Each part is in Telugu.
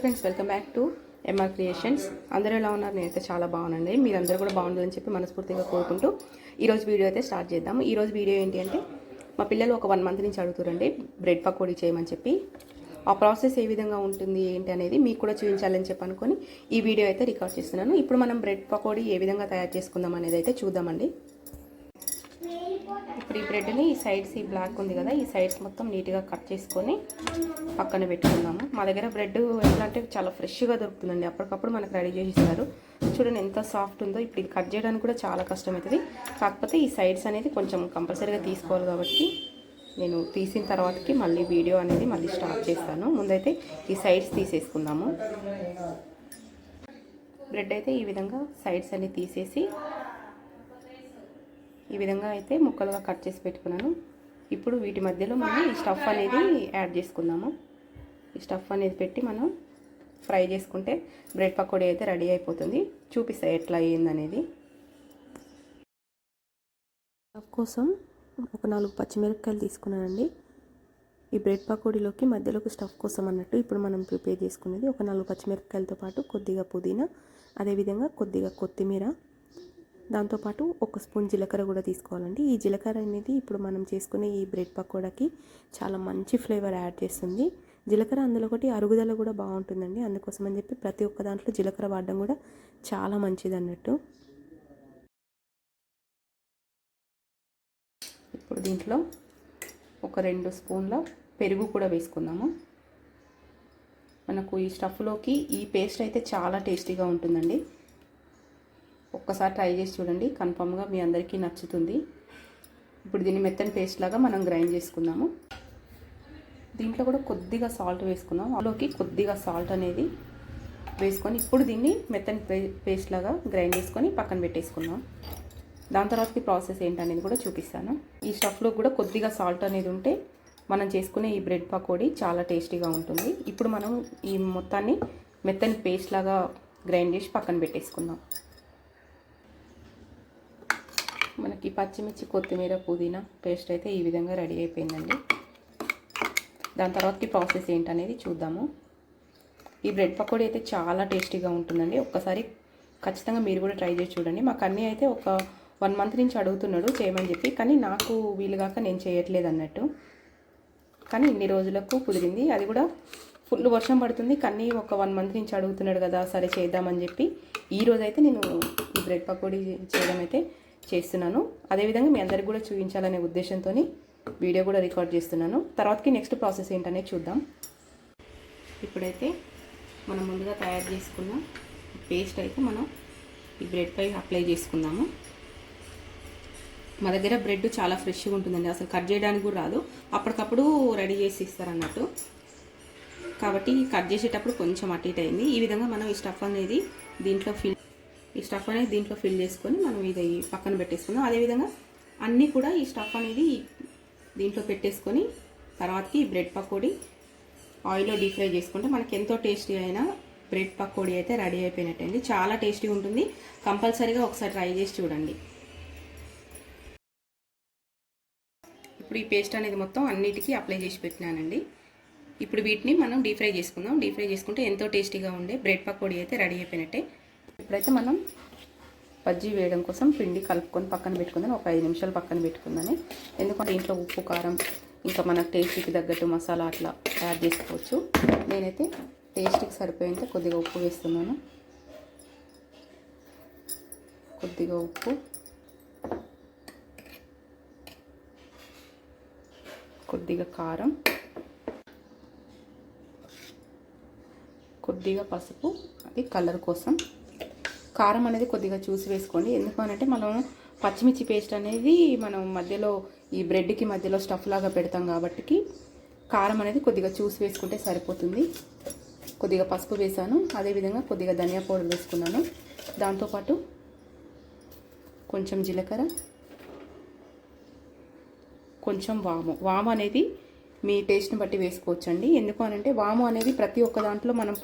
Friends welcome back to MR creations అందరూ ఎలా ఉన్నారు? నేనైతే చాలా బాగున్నానండి. మీరందరూ కూడా బాగుండాలని చెప్పి మనస్ఫూర్తిగా కోరుకుంటూ ఈరోజు వీడియో అయితే స్టార్ట్ చేద్దాం ఈరోజు వీడియో ఏంటి అంటే మా పిల్లలు ఒక వన్ మంత్ నుంచి అడుగుతారండి బ్రెడ్ పకోడీ చేయమని చెప్పి. ఆ ప్రాసెస్ ఏ విధంగా ఉంటుంది ఏంటి అనేది మీకు కూడా చూపించాలని చెప్పి అనుకొని ఈ వీడియో అయితే రికార్డ్ చేస్తున్నాను. ఇప్పుడు మనం బ్రెడ్ పకోడీ ఏ విధంగా తయారు చేసుకుందాం అనేది అయితే చూద్దామండి. ఇప్పుడు ఈ బ్రెడ్ని ఈ సైడ్స్ ఈ బ్లాక్ ఉంది కదా ఈ సైడ్స్ మొత్తం నీట్గా కట్ చేసుకొని పక్కన పెట్టుకుందాము. మా దగ్గర బ్రెడ్ ఎట్లా అంటే చాలా ఫ్రెష్గా దొరుకుతుందండి. అప్పటికప్పుడు మనకు రెడీ చేసి ఇస్తారు. చూడండి ఎంత సాఫ్ట్ ఉందో. ఇప్పుడు ఇది కట్ చేయడానికి కూడా చాలా కష్టం అవుతుంది కాకపోతే ఈ సైడ్స్ అనేది కొంచెం కంపల్సరీగా తీసుకోవాలి కాబట్టి నేను తీసిన తర్వాతకి మళ్ళీ వీడియో అనేది మళ్ళీ స్టార్ట్ చేస్తాను. ముందైతే ఈ సైడ్స్ తీసేసుకుందాము. బ్రెడ్ అయితే ఈ విధంగా సైడ్స్ అన్ని తీసేసి ఈ విధంగా అయితే ముక్కలుగా కట్ చేసి పెట్టుకున్నాను. ఇప్పుడు వీటి మధ్యలో మనం ఈ స్టఫ్ అనేది యాడ్ చేసుకుందాము. ఈ స్టఫ్ అనేది పెట్టి మనం ఫ్రై చేసుకుంటే బ్రెడ్ పకోడీ అయితే రెడీ అయిపోతుంది. చూపిస్తాయి ఎట్లా అయ్యిందనేది స్టఫ్ కోసం ఒక నాలుగు పచ్చిమిరపకాయలు తీసుకున్నానండి. ఈ బ్రెడ్ పకోడీలోకి మధ్యలోకి స్టఫ్ కోసం అన్నట్టు ఇప్పుడు మనం ప్రిపేర్ చేసుకునేది ఒక నాలుగు పచ్చిమిరపకాయలతో పాటు కొద్దిగా పుదీనా అదేవిధంగా కొద్దిగా కొత్తిమీర దాంతోపాటు ఒక స్పూన్ జీలకర్ర కూడా తీసుకోవాలండి. ఈ జీలకర్ర అనేది ఇప్పుడు మనం చేసుకునే ఈ బ్రెడ్ పకోడాకి చాలా మంచి ఫ్లేవర్ యాడ్ చేస్తుంది. జీలకర్ర అందులో ఒకటి అరుగుదల కూడా బాగుంటుందండి. అందుకోసం అని చెప్పి ప్రతి ఒక్క దాంట్లో జీలకర్ర వాడడం కూడా చాలా మంచిది అన్నట్టు. ఇప్పుడు దీంట్లో ఒక రెండు స్పూన్ల పెరుగు కూడా వేసుకుందాము. మనకు ఈ స్టఫ్లోకి ఈ పేస్ట్ అయితే చాలా టేస్టీగా ఉంటుందండి. ఒక్కసారి ట్రై చేసి చూడండి. కన్ఫామ్గా మీ అందరికీ నచ్చుతుంది. ఇప్పుడు దీన్ని మెత్తని పేస్ట్ లాగా మనం గ్రైండ్ చేసుకుందాము. దీంట్లో కూడా కొద్దిగా సాల్ట్ వేసుకుందాం. అందులోకి కొద్దిగా సాల్ట్ అనేది వేసుకొని ఇప్పుడు దీన్ని మెత్తని పేస్ట్ లాగా గ్రైండ్ చేసుకొని పక్కన పెట్టేసుకుందాం. దాని తర్వాతకి ప్రాసెస్ ఏంటనేది కూడా చూపిస్తాను. ఈ స్టఫ్లో కూడా కొద్దిగా సాల్ట్ అనేది ఉంటే మనం చేసుకునే ఈ బ్రెడ్ పకోడీ చాలా టేస్టీగా ఉంటుంది. ఇప్పుడు మనం ఈ మొత్తాన్ని మెత్తని పేస్ట్ లాగా గ్రైండ్ చేసి పక్కన పెట్టేసుకుందాం. మనకి పచ్చిమిర్చి కొత్తిమీర పుదీనా పేస్ట్ అయితే ఈ విధంగా రెడీ అయిపోయిందండి. దాని తర్వాతకి ప్రాసెస్ ఏంటనేది చూద్దాము. ఈ బ్రెడ్ పకోడీ అయితే చాలా టేస్టీగా ఉంటుందండి. ఒక్కసారి ఖచ్చితంగా మీరు కూడా ట్రై చేసి చూడండి. మాకు అన్నీ అయితే ఒక వన్ మంత్ నుంచి అడుగుతున్నాడు చేయమని చెప్పి కానీ నాకు వీలుగాక నేను చేయట్లేదు అన్నట్టు. కానీ ఇన్ని రోజులకు కుదిరింది. అది కూడా ఫుల్ వర్షం పడుతుంది. కానీ ఒక వన్ మంత్ నుంచి అడుగుతున్నాడు కదా సరే చేద్దామని చెప్పి. ఈ రోజు అయితే నేను ఈ బ్రెడ్ పకోడీ చేయడం అయితే చేస్తున్నాను. అదేవిధంగా మీ అందరికి కూడా చూపించాలనే ఉద్దేశంతో వీడియో కూడా రికార్డ్ చేస్తున్నాను. తర్వాతకి నెక్స్ట్ ప్రాసెస్ ఏంటనేది చూద్దాం. ఇప్పుడైతే మనం ముందుగా తయారు చేసుకున్న పేస్ట్ అయితే మనం ఈ బ్రెడ్పై అప్లై చేసుకుందాము. మా దగ్గర బ్రెడ్ చాలా ఫ్రెష్గా ఉంటుందండి. అసలు కట్ చేయడానికి కూడా రాదు. అప్పటికప్పుడు రెడీ చేసి ఇస్తారన్నట్టు. కాబట్టి కట్ చేసేటప్పుడు కొంచెం అటు ఇటు అయింది. ఈ విధంగా మనం ఈ స్టఫ్ అనేది దీంట్లో ఫిల్ ఈ స్టఫ్ అనేది దీంట్లో ఫిల్ చేసుకొని మనం ఇది పక్కన పెట్టేసుకుందాం. అదేవిధంగా అన్నీ కూడా ఈ స్టఫ్ అనేది దీంట్లో పెట్టేసుకొని తర్వాతకి ఈ బ్రెడ్ పకోడీ ఆయిల్లో డీప్ ఫ్రై చేసుకుంటే మనకి ఎంతో టేస్టీ అయిన బ్రెడ్ పకోడీ అయితే రెడీ అయిపోయినట్టండి చాలా టేస్టీగా ఉంటుంది. కంపల్సరీగా ఒకసారి ట్రై చేసి చూడండి. ఇప్పుడు ఈ పేస్ట్ అనేది మొత్తం అన్నిటికీ అప్లై చేసి పెట్టినానండి. ఇప్పుడు వీటిని మనం డీప్ ఫ్రై చేసుకుందాం. డీప్ ఫ్రై చేసుకుంటే ఎంతో టేస్టీగా ఉండే బ్రెడ్ పకోడీ అయితే రెడీ అయిపోయినట్టే. ఇప్పుడైతే మనం బజ్జీ వేయడం కోసం పిండి కలుపుకొని పక్కన పెట్టుకుందని ఒక ఐదు నిమిషాలు పక్కన పెట్టుకుందని. ఎందుకంటే ఇంట్లో ఉప్పు కారం ఇంకా మన టేస్ట్కి తగ్గట్టు మసాలా అట్లా యాడ్ చేసుకోవచ్చు. నేనైతే టేస్ట్కి సరిపోయేంత కొద్దిగా ఉప్పు వేస్తున్నాను. కొద్దిగా ఉప్పు. కొద్దిగా కారం. కొద్దిగా పసుపు. అది కలర్ కోసం కారం అనేది కొద్దిగా చూసి వేసుకోండి. ఎందుకనంటే మనం పచ్చిమిర్చి పేస్ట్ అనేది మనం మధ్యలో ఈ బ్రెడ్కి మధ్యలో స్టఫ్ లాగా పెడతాం కాబట్టి కారం అనేది కొద్దిగా చూసి వేసుకుంటే సరిపోతుంది. కొద్దిగా పసుపు వేసాను. అదేవిధంగా కొద్దిగా ధనియా పౌడర్ వేసుకున్నాను. దాంతోపాటు కొంచెం జీలకర్ర కొంచెం వాము. వాము అనేది మీ టేస్ట్ని బట్టి వేసుకోవచ్చండి. ఎందుకు అనంటే వాము అనేది ప్రతి ఒక్క దాంట్లో మనం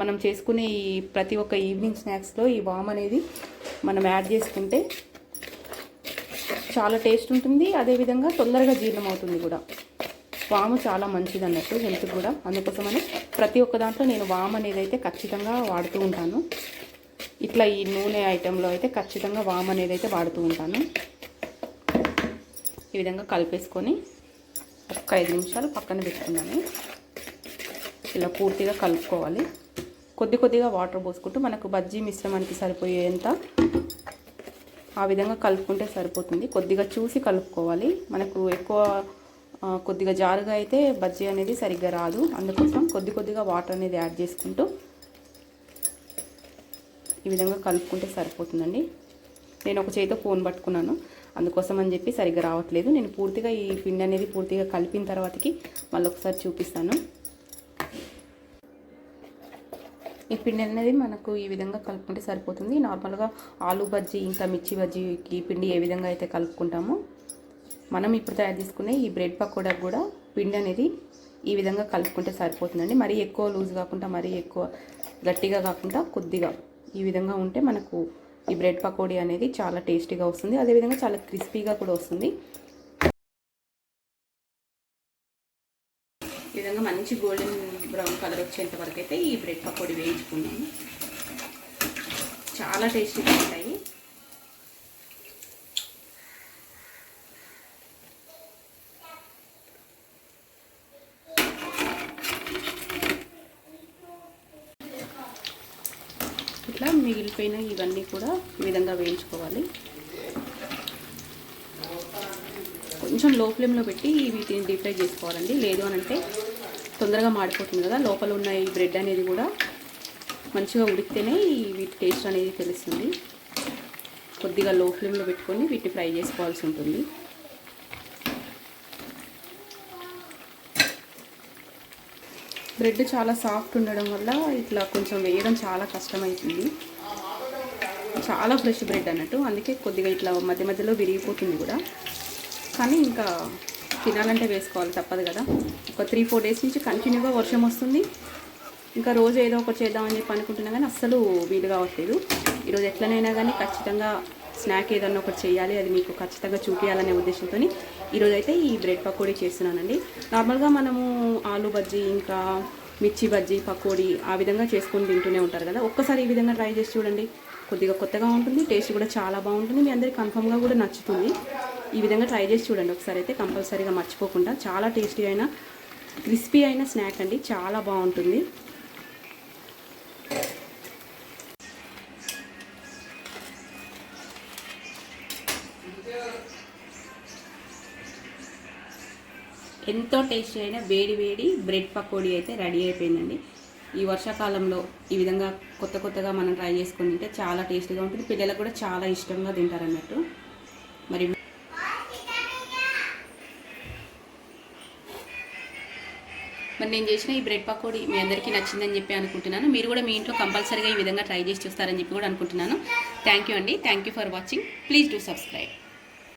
మనం చేసుకునే ఈ ప్రతి ఒక్క ఈవినింగ్ స్నాక్స్లో ఈ వాము అనేది మనం యాడ్ చేసుకుంటే చాలా టేస్ట్ ఉంటుంది. అదేవిధంగా తొందరగా జీర్ణం అవుతుంది కూడా. వాము చాలా మంచిది అన్నట్టు హెల్త్ కూడా. అందుకోసమని ప్రతి ఒక్క దాంట్లో నేను వాము అనేది అయితే ఖచ్చితంగా వాడుతూ ఉంటాను. ఇట్లా ఈ నూనె ఐటెంలో అయితే ఖచ్చితంగా వాము అనేది అయితే వాడుతూ ఉంటాను. ఈ విధంగా కలిపేసుకొని ఒక ఐదు నిమిషాలు పక్కన పెట్టుకున్నాను. ఇలా పూర్తిగా కలుపుకోవాలి. కొద్ది కొద్దిగా వాటర్ పోసుకుంటూ మనకు బజ్జీ మిశ్రమానికి సరిపోయేంత ఆ విధంగా కలుపుకుంటే సరిపోతుంది. కొద్దిగా చూసి కలుపుకోవాలి. మనకు ఎక్కువ కొద్దిగా జారుగా అయితే బజ్జీ అనేది సరిగ్గా రాదు. అందుకోసం కొద్ది కొద్దిగా వాటర్ అనేది యాడ్ చేసుకుంటూ ఈ విధంగా కలుపుకుంటే సరిపోతుందండి. నేను ఒక చేతితో ఫోన్ పట్టుకున్నాను. అందుకోసం అని చెప్పి సరిగ్గా రావట్లేదు. నేను పూర్తిగా ఈ పిండి అనేది పూర్తిగా కలిపిన తర్వాతకి మళ్ళీ ఒకసారి చూపిస్తాను. ఈ పిండి అనేది మనకు ఈ విధంగా కలుపుకుంటే సరిపోతుంది. నార్మల్గా ఆలు బజ్జీ ఇంకా మిర్చి బజ్జీకి పిండి ఏ విధంగా అయితే కలుపుకుంటామో మనం ఇప్పుడు తయారు చేసుకునే ఈ బ్రెడ్ పకోడా కూడా పిండి అనేది ఈ విధంగా కలుపుకుంటే సరిపోతుందండి. మరీ ఎక్కువ లూజ్ కాకుండా మరీ ఎక్కువ గట్టిగా కాకుండా కొద్దిగా ఈ విధంగా ఉంటే మనకు ఈ బ్రెడ్ పకోడీ అనేది చాలా టేస్టీగా వస్తుంది. అదేవిధంగా చాలా క్రిస్పీగా కూడా వస్తుంది. ఈ విధంగా మంచి గోల్డెన్ బ్రౌన్ కలర్ వచ్చేంత వరకు అయితే ఈ బ్రెడ్ పకోడీ వేయించుకున్నాను. చాలా టేస్టీగా ఉంటాయి. ఇట్లా మిగిలిపోయిన ఇవన్నీ కూడా ఈ విధంగా వేయించుకోవాలి. కొంచెం లో ఫ్లేమ్లో పెట్టి వీటిని డీప్ ఫ్రై చేసుకోవాలండి. లేదు అని అంటే తొందరగా మాడిపోతుంది కదా లోపల ఉన్న ఈ బ్రెడ్ అనేది కూడా మంచిగా ఉడికితేనే వీటి టేస్ట్ అనేది తెలుస్తుంది. కొద్దిగా లో ఫ్లేమ్లో పెట్టుకొని వీటిని ఫ్రై చేసుకోవాల్సి ఉంటుంది. బ్రెడ్ చాలా సాఫ్ట్ ఉండడం వల్ల ఇట్లా కొంచెం వేయడం చాలా కష్టమవుతుంది చాలా ఫ్రెష్ బ్రెడ్ అన్నట్టు. అందుకే కొద్దిగా ఇట్లా మధ్య మధ్యలో విరిగిపోతుంది కూడా. కానీ ఇంకా తినాలంటే వేసుకోవాలి తప్పదు కదా. ఒక త్రీ ఫోర్ డేస్ నుంచి కంటిన్యూగా వర్షం వస్తుంది. ఇంకా రోజు ఏదో ఒకటి చేద్దామని చెప్పి అనుకుంటున్నా కానీ అస్సలు వీలు కావట్లేదు. ఈరోజు ఎట్లనైనా కానీ ఖచ్చితంగా స్నాక్ ఏదన్నా ఒకటి చేయాలి అది మీకు ఖచ్చితంగా చూపించాలనే ఉద్దేశంతో ఈరోజైతే ఈ బ్రెడ్ పకోడీ చేస్తున్నానండి. నార్మల్గా మనము ఆలు బజ్జీ ఇంకా మిర్చి బజ్జీ పకోడీ ఆ విధంగా చేసుకొని తింటూనే ఉంటారు కదా. ఒక్కసారి ఈ విధంగా ట్రై చేసి చూడండి. కొద్దిగా కొత్తగా ఉంటుంది టేస్ట్ కూడా చాలా బాగుంటుంది. మీ అందరికి కన్ఫర్మ్గా కూడా నచ్చుతుంది. ఈ విధంగా ట్రై చేసి చూడండి ఒకసారి అయితే కంపల్సరీగా మర్చిపోకుండా. చాలా టేస్టీ అయిన క్రిస్పీ అయిన స్నాక్ అండి. చాలా బాగుంటుంది. ఎంతో టేస్టీ అయిన వేడి వేడి బ్రెడ్ పకోడీ అయితే రెడీ అయిపోయిందండి. ఈ వర్షాకాలంలో ఈ విధంగా కొత్త కొత్తగా మనం ట్రై చేసుకుని తింటే చాలా టేస్టీగా ఉంటుంది. పిల్లలకు కూడా చాలా ఇష్టంగా తింటారు అన్నట్టు. మరి మరి నేను చేసిన ఈ బ్రెడ్ పకోడీ మీ అందరికీ నచ్చిందని చెప్పి అనుకుంటున్నాను. మీరు కూడా మీ ఇంట్లో కంపల్సరీగా ఈ విధంగా ట్రై చేసి చూస్తారని చెప్పి కూడా అనుకుంటున్నాను. థ్యాంక్ యూ అండి. Thank you for watching please do subscribe